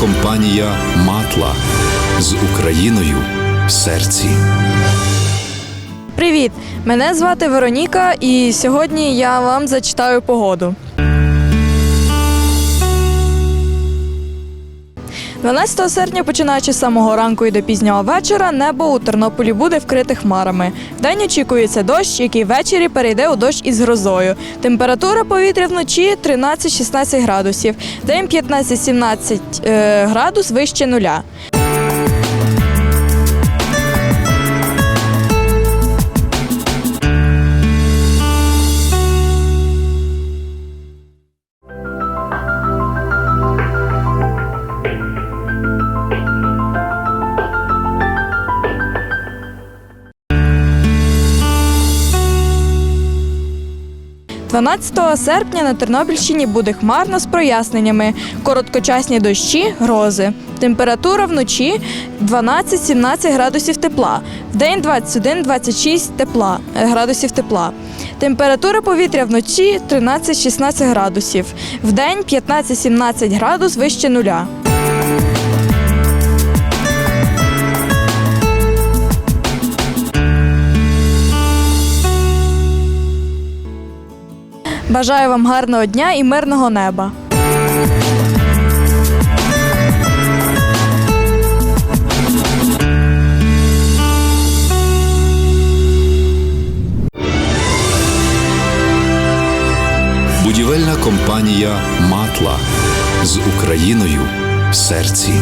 компанія Матла з Україною в серці. Привіт! Мене звати Вероніка, і сьогодні я вам зачитаю погоду. 12 серпня, починаючи з самого ранку і до пізнього вечора, небо у Тернополі буде вкрите хмарами. Вдень очікується дощ, який ввечері перейде у дощ із грозою. Температура повітря вночі 13-16 градусів, день 15-17 е, градус вище нуля. – 12 серпня на Тернопільщині буде хмарно з проясненнями, короткочасні дощі, грози. Температура вночі 12-17 градусів тепла, вдень 21-26 тепла, градусів тепла. Температура повітря вночі 13-16 градусів, вдень 15-17 градус вище нуля. Бажаю вам гарного дня і мирного неба. Будівельна компанія Матла з Україною в серці.